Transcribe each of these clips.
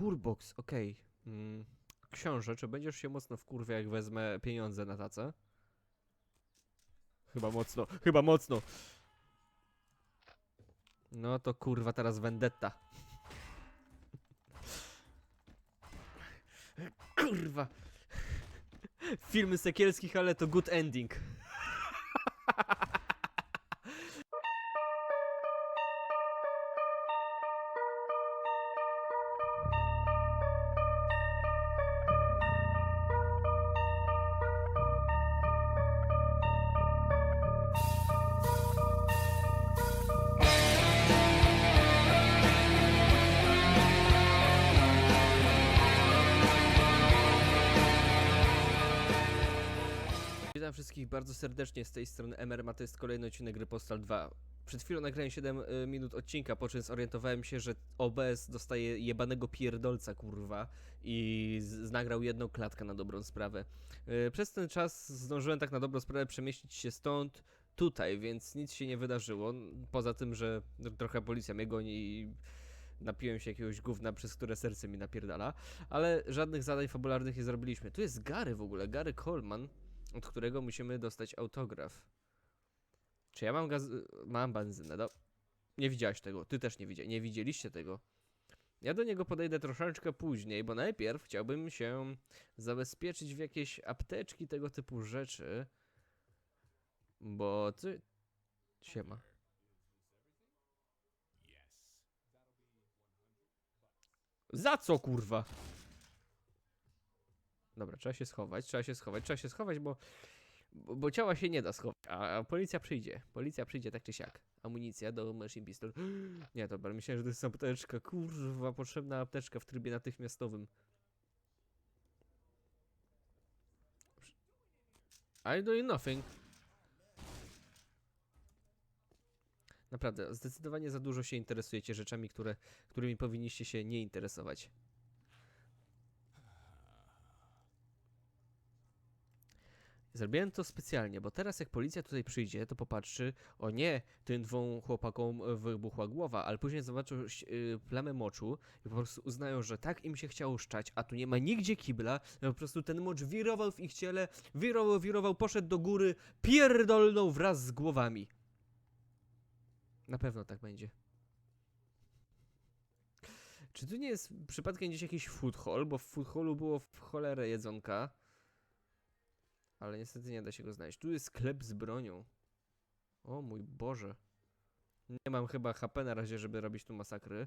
Burbox, okej. Mm. Książę, czy będziesz się mocno wkurwia, jak wezmę pieniądze na tacę? Chyba mocno, chyba mocno. No to kurwa teraz vendetta. Kurwa. Filmy sekielskich, ale to good ending. Serdecznie z tej strony MRM, a to jest kolejny odcinek gry Postal 2. Przed chwilą nagrałem 7 y, minut odcinka, po czym zorientowałem się, że OBS dostaje jebanego pierdolca, kurwa, i nagrał jedną klatkę na dobrą sprawę. Y, Przez ten czas zdążyłem tak na dobrą sprawę przemieścić się stąd tutaj, więc nic się nie wydarzyło, poza tym, że trochę policja mnie goni i napiłem się jakiegoś gówna, przez które serce mi napierdala, ale żadnych zadań fabularnych nie zrobiliśmy. Tu jest Gary w ogóle, Gary Coleman, od którego musimy dostać autograf. Czy ja mam gaz... mam benzynę? Do... Nie widziałeś tego, ty też nie widziałeś, nie widzieliście tego. Ja do niego podejdę troszeczkę później, bo najpierw chciałbym się zabezpieczyć w jakieś apteczki, tego typu rzeczy. Bo ty... Siema. Za co kurwa? Dobra, trzeba się schować, trzeba się schować, trzeba się schować, bo, bo, bo ciała się nie da schować, a, a policja przyjdzie. Policja przyjdzie tak czy siak. Amunicja do machine pistol. Nie, dobra, myślałem, że to jest apteczka. Kurwa, potrzebna apteczka w trybie natychmiastowym. I do nothing. Naprawdę, zdecydowanie za dużo się interesujecie rzeczami, które, którymi powinniście się nie interesować. Zrobiłem to specjalnie, bo teraz jak policja tutaj przyjdzie, to popatrzy, o nie, tym dwóm chłopakom wybuchła głowa, ale później zobaczą y, plamę moczu i po prostu uznają, że tak im się chciało szczać, a tu nie ma nigdzie kibla, no po prostu ten mocz wirował w ich ciele, wirował, wirował, poszedł do góry, pierdolnął wraz z głowami. Na pewno tak będzie. Czy tu nie jest przypadkiem gdzieś jakiś food hall, bo w food hallu było w cholerę jedzonka. Ale niestety nie da się go znaleźć. Tu jest sklep z bronią. O mój Boże. Nie mam chyba HP na razie, żeby robić tu masakry.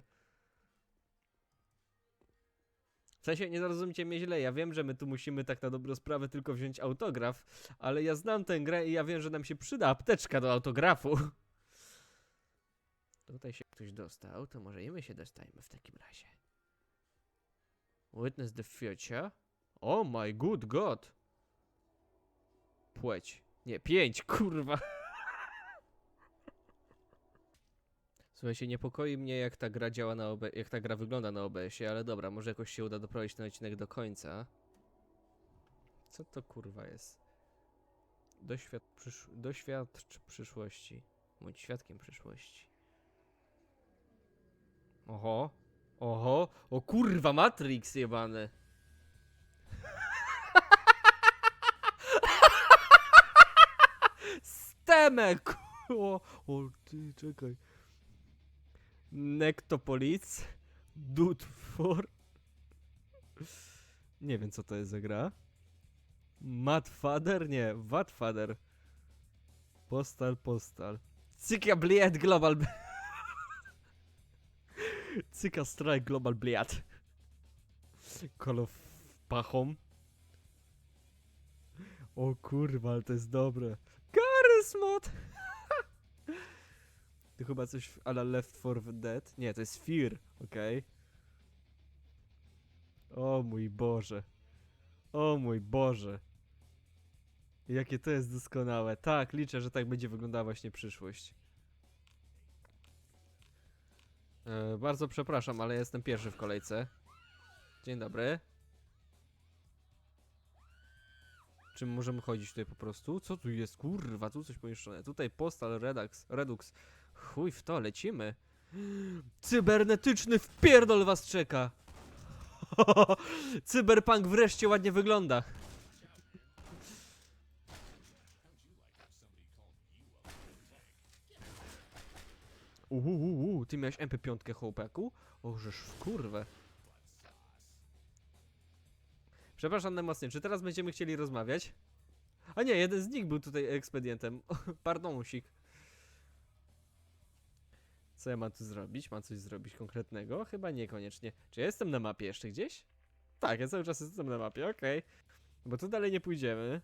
W sensie, nie zrozumcie mnie źle, ja wiem, że my tu musimy tak na dobrą sprawę tylko wziąć autograf, ale ja znam tę grę i ja wiem, że nam się przyda apteczka do autografu. Tutaj się ktoś dostał, to może i my się dostajemy w takim razie. Witness the future? Oh my good god! Płeć. Nie, pięć, kurwa. Słuchajcie, niepokoi mnie jak ta gra działa na OB, jak ta gra wygląda na OBS-ie, ale dobra, może jakoś się uda doprowadzić ten odcinek do końca. Co to kurwa jest? Doświad, przysz, doświadcz przyszłości. Bądź świadkiem przyszłości. Oho, oho, o kurwa, Matrix jebany. Stemek! O, o ty, czekaj. Nektopolis. Dudfor. Nie wiem, co to jest za gra. Matfader? Nie, Watfader. Postal, postal. Cyka bliet global. Cyka strike global bliat. Call of pachom. O kurwa, ale to jest dobre. Garry's mod! To chyba coś w- a la Left 4 Dead? Nie, to jest Fear, okej. O mój Boże. O mój Boże. Jakie to jest doskonałe. Tak, liczę, że tak będzie wyglądała właśnie przyszłość. E, bardzo przepraszam, ale jestem pierwszy w kolejce. Dzień dobry. Czy możemy chodzić tutaj po prostu? Co tu jest? Kurwa, tu coś pomieszczone. Tutaj postal, redux, redux. Chuj w to, lecimy. Cybernetyczny wpierdol was czeka. Cyberpunk wreszcie ładnie wygląda. Uuu, ty miałeś MP5 chłopaku? O, żeż w kurwę. Przepraszam najmocniej, czy teraz będziemy chcieli rozmawiać? A nie, jeden z nich był tutaj ekspedientem. Pardonsik. Co ja mam tu zrobić? Mam coś zrobić konkretnego? Chyba niekoniecznie. Czy ja jestem na mapie jeszcze gdzieś? Tak, ja cały czas jestem na mapie, okej. Bo tu dalej nie pójdziemy.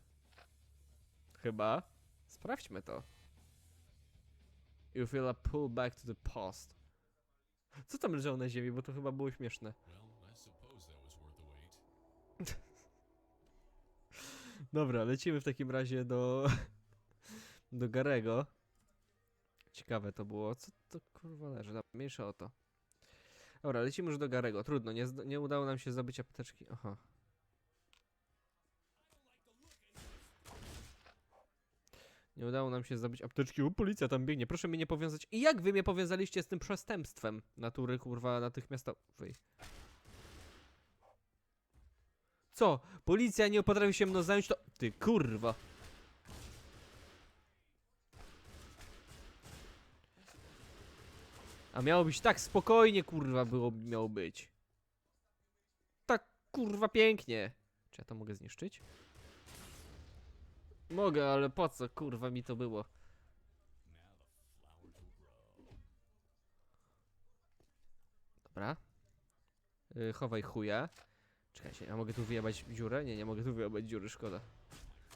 Chyba. Sprawdźmy to. You feel a pull back to the past. Co tam leżało na ziemi, bo to chyba było śmieszne. Dobra, lecimy w takim razie do... do Garego. Ciekawe to było. Co to kurwa leży? Dobra, mniejsza o to. Dobra, lecimy już do Garego. Trudno, nie, nie udało nam się zdobyć apteczki. Aha. Nie udało nam się zdobyć apteczki. O, policja tam biegnie. Proszę mnie nie powiązać. I jak wy mnie powiązaliście z tym przestępstwem natury, kurwa, natychmiastowej? Co? Policja nie potrafi się mną zająć, to... Ty kurwa. A miało być tak spokojnie, kurwa, było, miało być. Tak, kurwa, pięknie. Czy ja to mogę zniszczyć? Mogę, ale po co, kurwa, mi to było? Dobra. Yy, chowaj chuja. Czekajcie, ja mogę tu wyjebać dziurę? Nie, nie mogę tu wyjebać dziury, szkoda.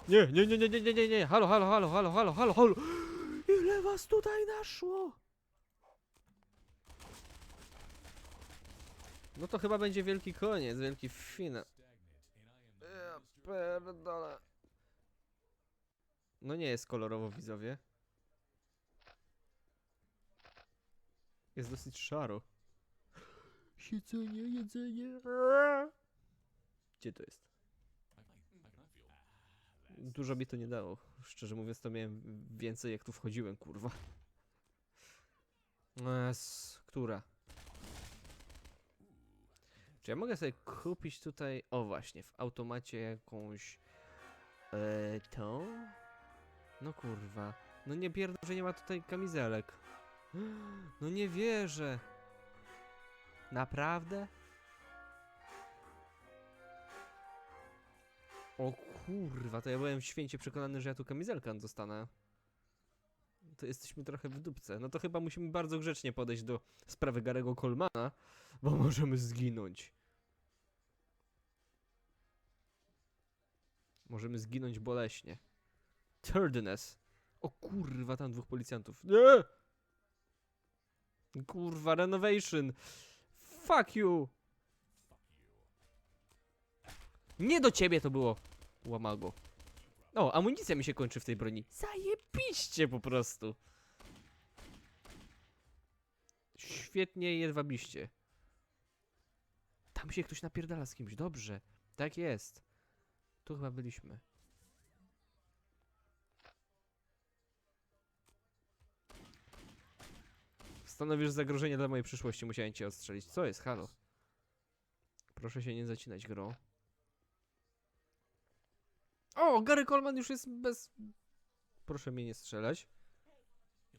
Nie, nie, nie, nie, nie, nie, nie, nie, halo, halo, halo, halo, halo, halo, halo. Ile was tutaj naszło? No to chyba będzie wielki koniec, wielki finał. Ja pierdolę. No nie jest kolorowo, widzowie. Jest dosyć szaro. Siedzenie, jedzenie. Gdzie to jest? Dużo mi to nie dało. Szczerze mówiąc, to miałem więcej jak tu wchodziłem, kurwa. Es, która? Czy ja mogę sobie kupić tutaj, o właśnie, w automacie jakąś e, tą? No kurwa. No nie pierdol, że nie ma tutaj kamizelek. No nie wierzę. Naprawdę? O kurwa, to ja byłem święcie przekonany, że ja tu kamizelkę dostanę. To jesteśmy trochę w dupce. No to chyba musimy bardzo grzecznie podejść do sprawy Garego Colmana, bo możemy zginąć. Możemy zginąć boleśnie. Thirdness. O kurwa, tam dwóch policjantów. Nie! Kurwa, renovation. Fuck you. Nie do ciebie to było, łamago. O, amunicja mi się kończy w tej broni. Zajebiście po prostu. Świetnie jedwabiście. Tam się ktoś napierdala z kimś, dobrze. Tak jest. Tu chyba byliśmy. Stanowisz zagrożenie dla mojej przyszłości, musiałem cię odstrzelić. Co jest, halo? Proszę się nie zacinać grą. O, Gary Coleman już jest bez... Proszę mnie nie strzelać.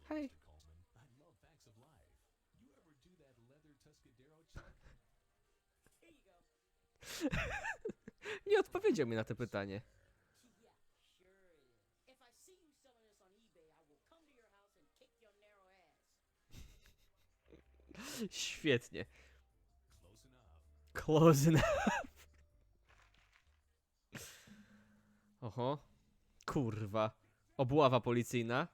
Hej. Nie odpowiedział mi na to pytanie. Yeah, sure is. If I see you selling this on eBay, I will come to your house and kick your narrow ass. Świetnie. Close enough. Close enough. Oho. Kurwa. Obława policyjna.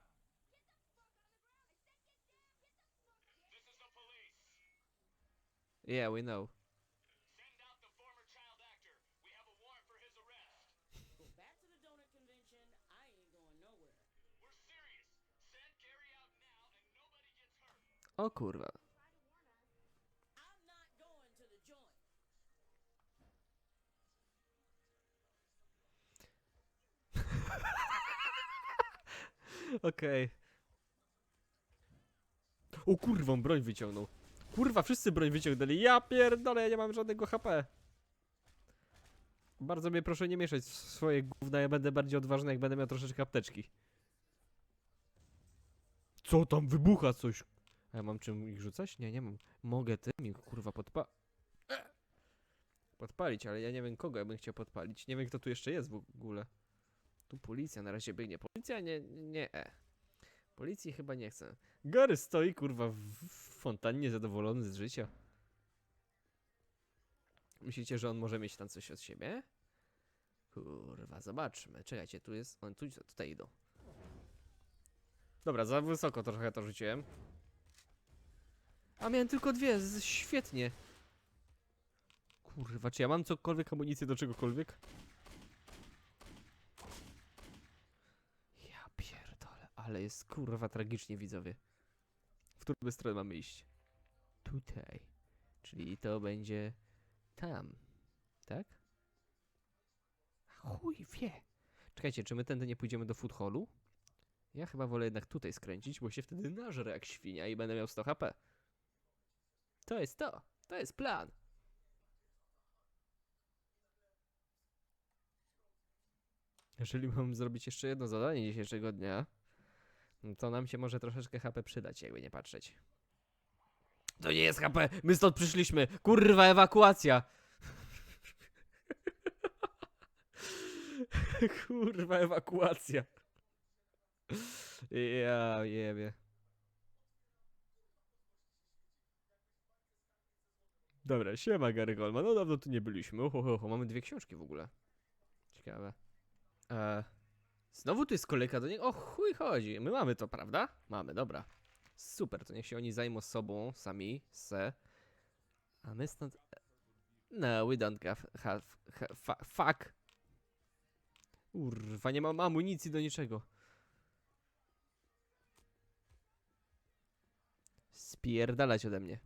Yeah, we know. Go back to the donut convention. I ain't going nowhere. O kurwa. I'm not going to the joint. Okej. O kurwa, on broń wyciągnął. Kurwa, wszyscy broń wyciągnęli. Ja pierdolę, ja nie mam żadnego HP. Bardzo mnie proszę nie mieszać w swoje gówna, ja będę bardziej odważny, jak będę miał troszeczkę apteczki. Co tam wybucha coś? A ja mam czym ich rzucać? Nie, nie mam. Mogę tym ich kurwa podpa... Podpalić, ale ja nie wiem kogo ja bym chciał podpalić. Nie wiem kto tu jeszcze jest w ogóle. Tu policja na razie biegnie. Policja nie, nie, e. Policji chyba nie chcę. Gary stoi kurwa w fontannie zadowolony z życia. Myślicie, że on może mieć tam coś od siebie? Kurwa, zobaczmy. Czekajcie, tu jest. On tu tutaj idą. Dobra, za wysoko trochę to rzuciłem. A miałem tylko dwie, z- świetnie. Kurwa, czy ja mam cokolwiek amunicję do czegokolwiek? Ja pierdolę, ale jest kurwa tragicznie widzowie. W którą stronę mamy iść? Tutaj. Czyli to będzie tam. Tak? Chuj wie. Czekajcie, czy my tędy nie pójdziemy do food hallu? Ja chyba wolę jednak tutaj skręcić, bo się wtedy nażrę jak świnia i będę miał 100 HP. To jest to. To jest plan. Jeżeli mam zrobić jeszcze jedno zadanie dzisiejszego dnia, to nam się może troszeczkę HP przydać, jakby nie patrzeć. To nie jest HP! My stąd przyszliśmy! Kurwa, ewakuacja! Kurwa, ewakuacja. Ja jebie. Dobra, siema Gary Goldman. No dawno tu nie byliśmy. Oho, oho, mamy dwie książki w ogóle. Ciekawe. E, znowu tu jest kolejka do niego. O chuj chodzi. My mamy to, prawda? Mamy, dobra. Super, to niech się oni zajmą sobą, sami, se. A my stąd... No, we don't have... have, have fuck. Urwa, nie mam amunicji do niczego. Spierdalać ode mnie.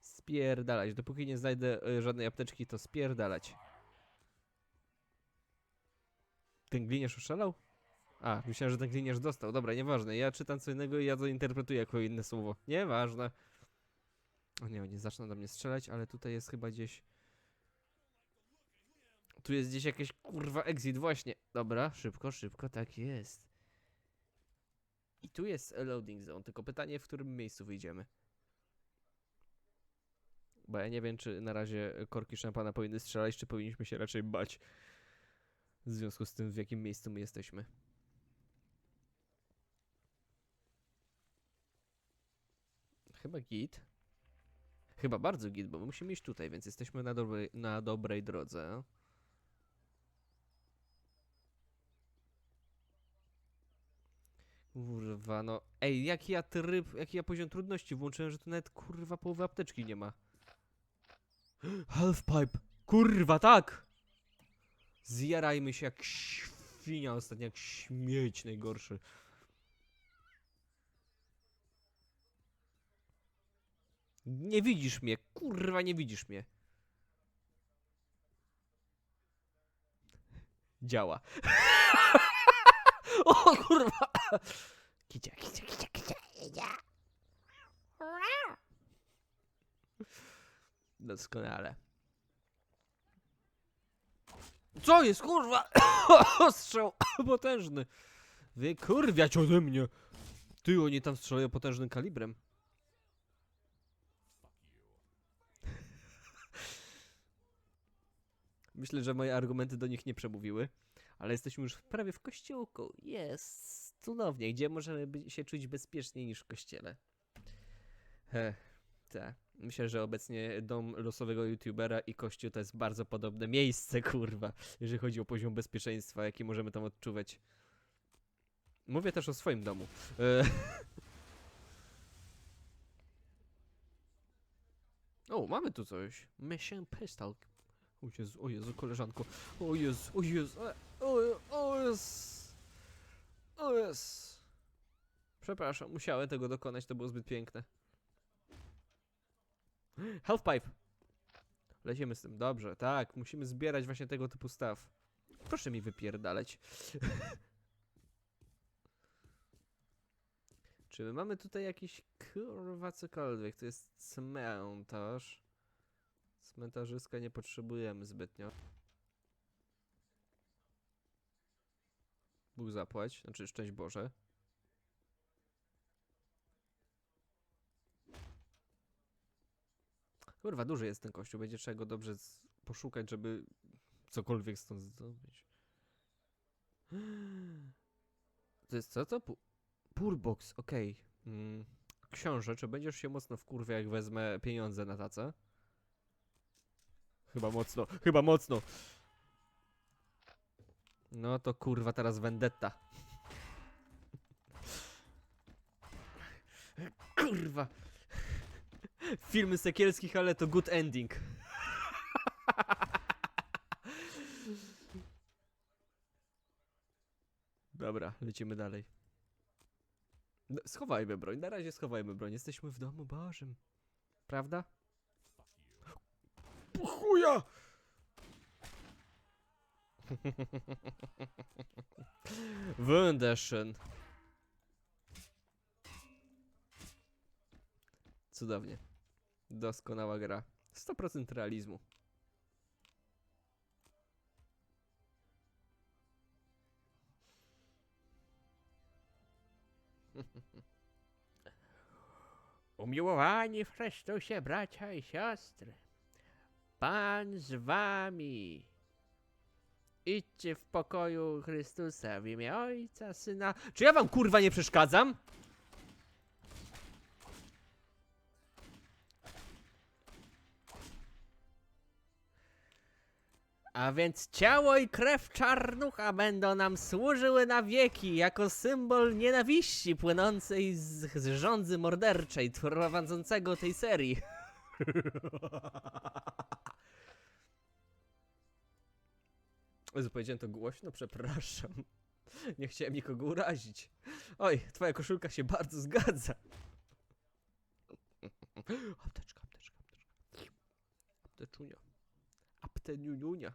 Spierdalać. Dopóki nie znajdę y, żadnej apteczki, to spierdalać. Ten gliniarz oszalał? A, myślałem, że ten gliniarz dostał. Dobra, nieważne. Ja czytam co innego i ja to interpretuję jako inne słowo. Nieważne. O nie, oni zaczną do mnie strzelać, ale tutaj jest chyba gdzieś... Tu jest gdzieś jakieś kurwa exit, właśnie. Dobra, szybko, szybko, tak jest. I tu jest loading zone, tylko pytanie, w którym miejscu wyjdziemy. Bo ja nie wiem, czy na razie korki szampana powinny strzelać, czy powinniśmy się raczej bać. W związku z tym, w jakim miejscu my jesteśmy. Chyba git. Chyba bardzo git, bo my musimy iść tutaj, więc jesteśmy na dobrej, na dobrej drodze. Kurwa, no. Ej, jaki ja tryb, jaki ja poziom trudności włączyłem, że tu nawet kurwa połowy apteczki nie ma. Halfpipe! Kurwa, tak! Zjarajmy się jak świnia ostatnio, jak śmieć najgorszy. Nie widzisz mnie, kurwa, nie widzisz mnie. Działa. o kurwa! Kicia, kicia, kicia, kicia, kicia. Doskonale. Co jest, kurwa? Strzał potężny. Wykurwiać ode mnie. Ty, oni tam strzelają potężnym kalibrem. Myślę, że moje argumenty do nich nie przemówiły, ale jesteśmy już prawie w kościółku. Jest cudownie, gdzie możemy się czuć bezpieczniej niż w kościele. He, tak. Myślę, że obecnie dom losowego youtubera i kościół to jest bardzo podobne miejsce, kurwa, jeżeli chodzi o poziom bezpieczeństwa, jaki możemy tam odczuwać. Mówię też o swoim domu. E... O, mamy tu coś. Mission Pistol. O Jezu, o Jezu, koleżanko. O Jezu, o Jezu, e, o, o Jezu. O Jezu. Przepraszam, musiałem tego dokonać, to było zbyt piękne. Healthpipe! Lecimy z tym, dobrze, tak, musimy zbierać właśnie tego typu staw. Proszę mi wypierdaleć. Czy my mamy tutaj jakiś kurwa cokolwiek? To jest cmentarz. Cmentarzyska nie potrzebujemy zbytnio. Bóg zapłać, znaczy szczęść Boże. Kurwa, duży jest ten kościół, będzie trzeba go dobrze poszukać, żeby cokolwiek stąd zdobyć. To jest co to? Pu- Purbox, okej. Mm. Książę, czy będziesz się mocno wkurwiał, jak wezmę pieniądze na tacę? Chyba mocno, chyba mocno. No to kurwa teraz vendetta. Kurwa. Filmy Sekielskich, ale to good ending. Dobra, lecimy dalej. No, schowajmy broń, na razie schowajmy broń. Jesteśmy w domu Bożym. Prawda? Po chuja! Wunderschön. Cudownie. Doskonała gra. 100% realizmu. Umiłowani w Chrystusie bracia i siostry. Pan z wami. Idźcie w pokoju Chrystusa w imię Ojca, Syna. Czy ja wam kurwa nie przeszkadzam? A więc ciało i krew czarnucha będą nam służyły na wieki jako symbol nienawiści płynącej z, z rządzy morderczej prowadzącego tej serii. Powiedziałem to głośno, przepraszam. Nie chciałem nikogo urazić. Oj, twoja koszulka się bardzo zgadza. Apteczka, apteczka, apteczka. Apteczunia. Apteniuniunia.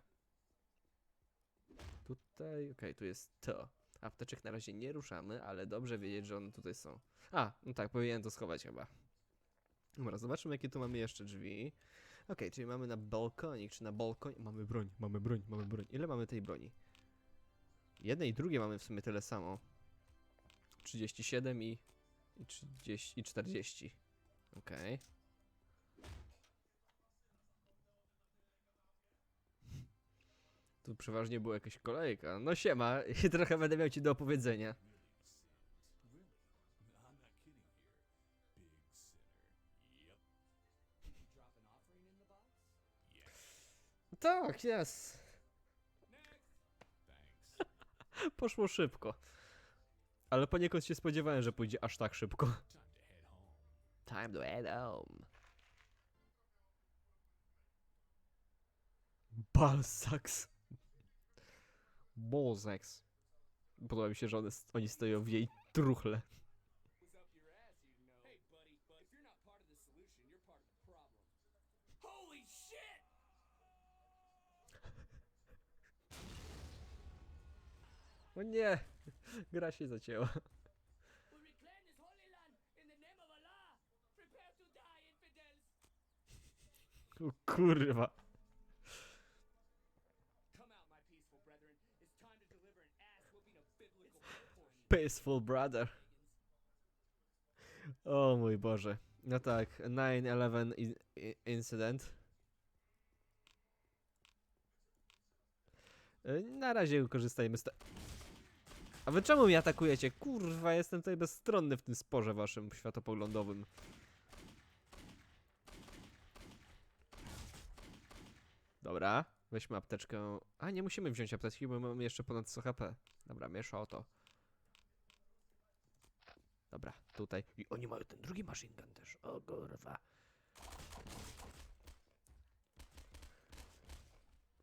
Tutaj, okej, tu jest to. Apteczek na razie nie ruszamy, ale dobrze wiedzieć, że one tutaj są. A, no tak, powinienem to schować chyba. Dobra, zobaczmy jakie tu mamy jeszcze drzwi. Okej, czyli mamy na balkonik, czy na balkonie... Mamy broń, mamy broń, mamy broń. Ile mamy tej broni? Jednej i drugiej mamy w sumie tyle samo. 37 i... i 30 i 40. Okej. Tu przeważnie była jakaś kolejka. No siema, trochę będę miał ci do opowiedzenia. Yes. Tak, jest. Poszło szybko. Ale poniekąd się spodziewałem, że pójdzie aż tak szybko. Time to head home. Time Balsax. Podoba mi się, że one, oni stoją w jej truchle. Was up your ass, you know. Hey, buddy, but if you're not part of the solution, you're part of the problem. Holy shit! O nie! Gra się zacięła. We reclaim this holy land in the name of Allah. Prepare to die, infidels. O kurwa. Come out, my peaceful brethren. It's time to deliver an ass whooping of biblical proportions. Peaceful brother. O mój Boże. No tak, 9-11 in-. Y, Na razie korzystajmy z te... A wy czemu mnie atakujecie? Kurwa, jestem tutaj bezstronny w tym sporze waszym światopoglądowym. Dobra, weźmy apteczkę. A, nie musimy wziąć apteczki, bo mamy jeszcze ponad 100 HP. Dobra, miesza o to. Dobra, tutaj. I oni mają ten drugi machine gun też. O kurwa.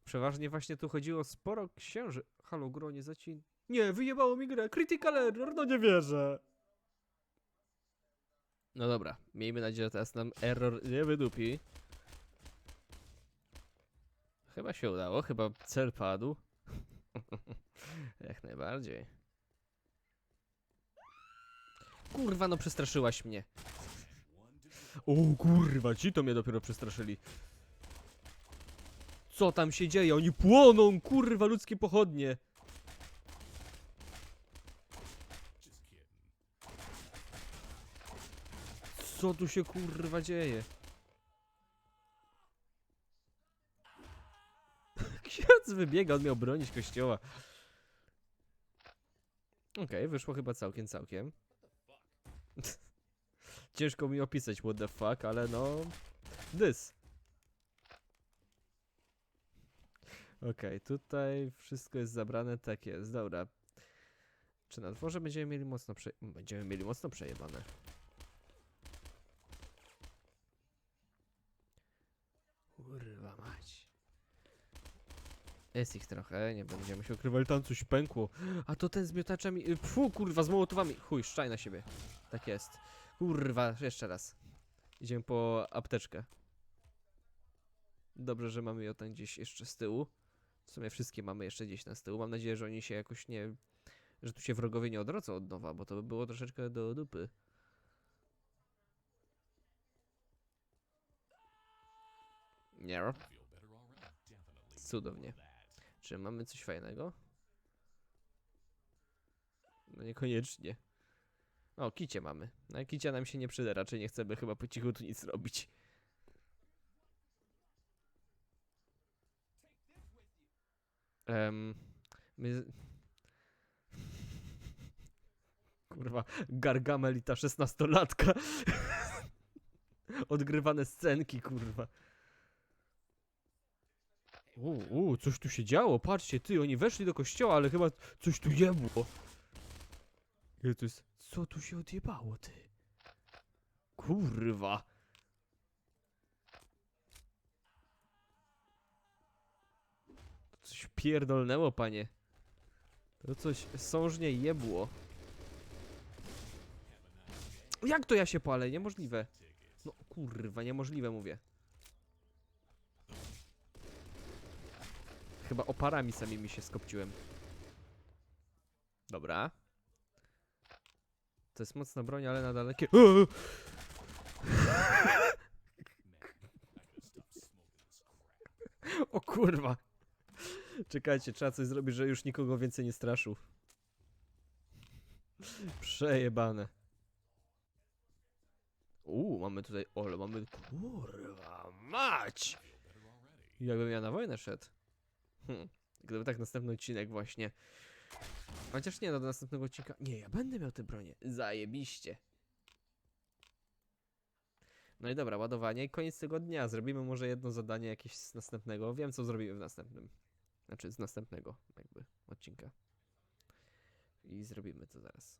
Przeważnie właśnie tu chodziło sporo księży. Halo, gro, nie zacin... Nie, wyjebało mi grę. Critical error, no nie wierzę. No dobra, miejmy nadzieję, że teraz nam error nie wydupi. Chyba się udało, chyba cel padł. Jak najbardziej. Kurwa, no przestraszyłaś mnie. O kurwa, ci to mnie dopiero przestraszyli. Co tam się dzieje? Oni płoną, kurwa, ludzkie pochodnie. Co tu się kurwa dzieje? Ksiądz wybiega, on miał bronić kościoła. Okej, okay, wyszło chyba całkiem, całkiem. Ciężko mi opisać what the fuck, ale no... This. Okej, tutaj wszystko jest zabrane, tak jest, dobra. Czy na dworze będziemy mieli mocno prze... Będziemy mieli mocno przejebane. Kurwa mać. Jest ich trochę, nie będziemy się ukrywali, tam coś pękło. A to ten z miotaczami, y, fu kurwa, z mołotowami. Chuj, szczaj na siebie. Tak jest. Kurwa, jeszcze raz. Idziemy po apteczkę. Dobrze, że mamy ją tam gdzieś jeszcze z tyłu. W sumie wszystkie mamy jeszcze gdzieś na z tyłu. Mam nadzieję, że oni się jakoś nie... Że tu się wrogowie nie odrodzą od nowa, bo to by było troszeczkę do dupy. Nie. Cudownie. Czy mamy coś fajnego? No niekoniecznie. O, kicie mamy. No kicia nam się nie przyda, raczej nie chcemy chyba po cichu tu nic robić. My... Kurwa, Gargamel i ta szesnastolatka. Odgrywane scenki, kurwa. Uuu, uu, coś tu się działo, patrzcie, ty, oni weszli do kościoła, ale chyba coś tu jebło. Ile to jest, co tu się odjebało, ty? Kurwa. To coś pierdolnęło, panie. To coś sążnie jebło. Jak to ja się palę? Niemożliwe. No kurwa, niemożliwe mówię. Chyba oparami samymi się skopciłem. Dobra. To jest mocna broń, ale na dalekie... O kurwa. Czekajcie, trzeba coś zrobić, że już nikogo więcej nie straszył. Przejebane. Uuu, mamy tutaj... Ole, mamy... Kurwa, mać! Jakbym ja na wojnę szedł. Hmm. Gdyby tak następny odcinek właśnie. Chociaż nie, no do następnego odcinka. Nie, ja będę miał te bronie. Zajebiście. No i dobra, ładowanie i koniec tego dnia. Zrobimy może jedno zadanie jakieś z następnego. Wiem, co zrobimy w następnym. Znaczy, z następnego, jakby, odcinka. I zrobimy to zaraz.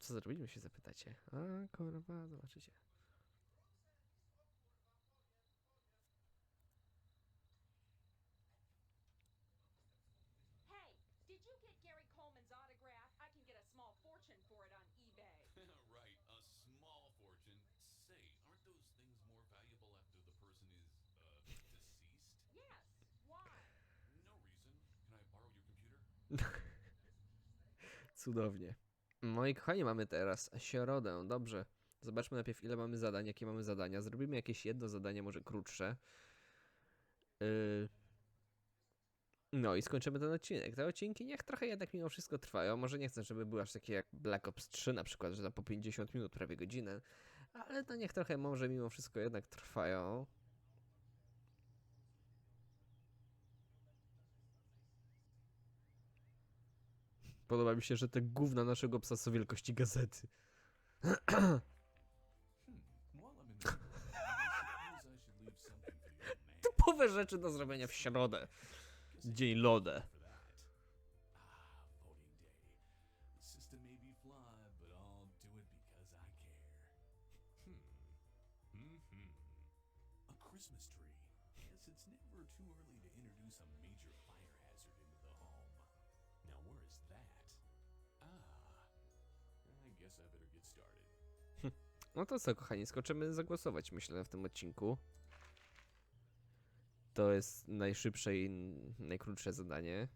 Co zrobimy, się zapytacie. A, kurwa, zobaczycie. Cudownie. Moi kochani, mamy teraz środę. Dobrze. Zobaczmy najpierw, ile mamy zadań, jakie mamy zadania. Zrobimy jakieś jedno zadanie, może krótsze. Yy... No i skończymy ten odcinek. Te odcinki niech trochę jednak mimo wszystko trwają. Może nie chcę, żeby były aż takie jak Black Ops 3 na przykład, że za po 50 minut, prawie godzinę. Ale to niech trochę może mimo wszystko jednak trwają. Podoba mi się, że te gówna naszego psa są wielkości gazety. Typowe rzeczy do zrobienia w środę. Dzień lodę. To co, kochani, skoczymy zagłosować, myślę, w tym odcinku. To jest najszybsze i najkrótsze zadanie.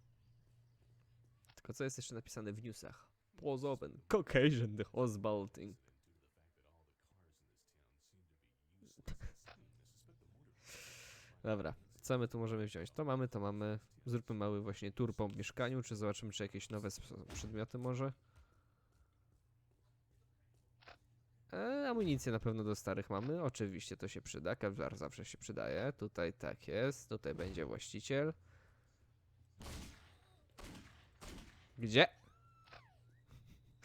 Tylko co jest jeszcze napisane w newsach? Was open. Caucasian, the Osbalting. Dobra, co my tu możemy wziąć? To mamy, to mamy. Zróbmy mały właśnie tour po mieszkaniu, czy zobaczymy, czy jakieś nowe przedmioty może. E, amunicję na pewno do starych mamy. Oczywiście to się przyda. Kevlar zawsze się przydaje. Tutaj tak jest. Tutaj będzie właściciel. Gdzie?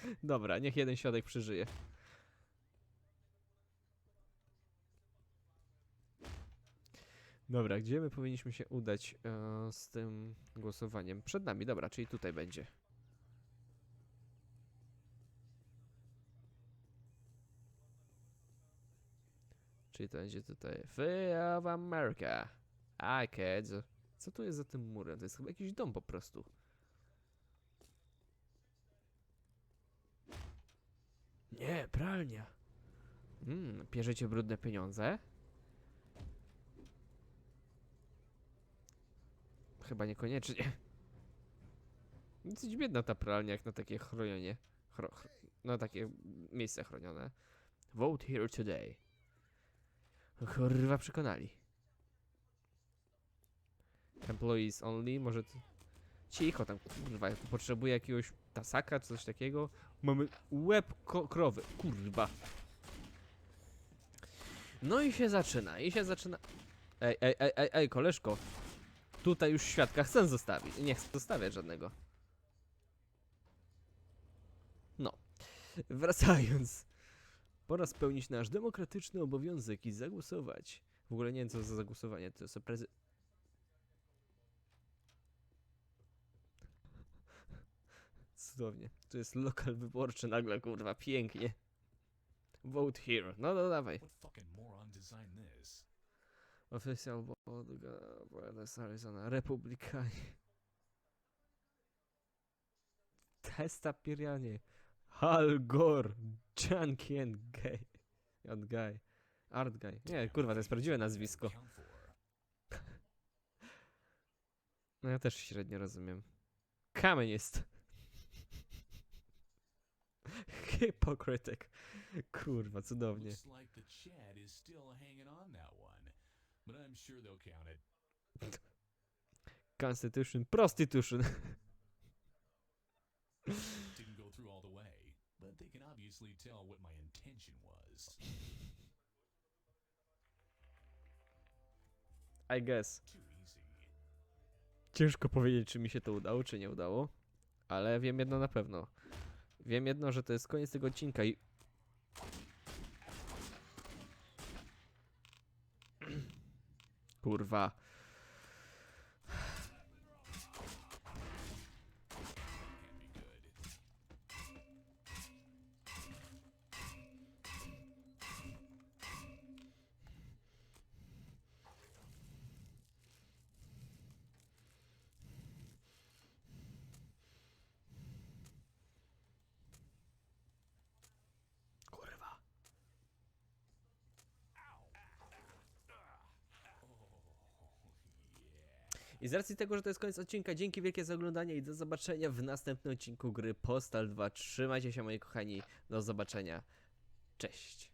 Dobra, niech jeden świadek przeżyje. Dobra, gdzie my powinniśmy się udać e, z tym głosowaniem? Przed nami, dobra, czyli tutaj będzie. Czyli to będzie tutaj. Free of America. I kids. Co tu jest za tym murem? To jest chyba jakiś dom po prostu. Nie, pralnia. Mm, bierzecie brudne pieniądze? Chyba niekoniecznie. Dosyć biedna ta pralnia jak na takie chronienie. Chro, chr- no takie miejsce chronione. Vote here today. Kurwa, przekonali. Employees only, może... Cicho tam, kurwa, ja tu potrzebuję jakiegoś tasaka czy coś takiego. Mamy łeb krowy, kurwa. No i się zaczyna, i się zaczyna... Ej, ej, ej, ej, ej, koleżko. Tutaj już świadka chcę zostawić, nie chcę zostawiać żadnego. No. Wracając. Pora spełnić nasz demokratyczny obowiązek i zagłosować. W ogóle nie wiem co za zagłosowanie, to jest prezy... Cudownie. Tu jest lokal wyborczy nagle, kurwa, pięknie. Vote here. No, no, dawaj. Bodga, Buenos Arizona, Republikanie. Testa Pirianie. Hal Gore, John Kien Gay. Art Guy. Art Guy. Nie, kurwa, to jest prawdziwe nazwisko. No ja też średnio rozumiem. Kamień jest. Hipokrytyk. Kurwa, cudownie. Looks like obviously tell what my intention was. I guess. Too easy. Ciężko powiedzieć, czy mi się to udało, czy nie udało. Ale wiem jedno na pewno. Wiem jedno, że to jest koniec tego odcinka i... Kurwa. Z racji tego, że to jest koniec odcinka, dzięki wielkie za oglądanie i do zobaczenia w następnym odcinku gry Postal 2. Trzymajcie się moi kochani, do zobaczenia. Cześć.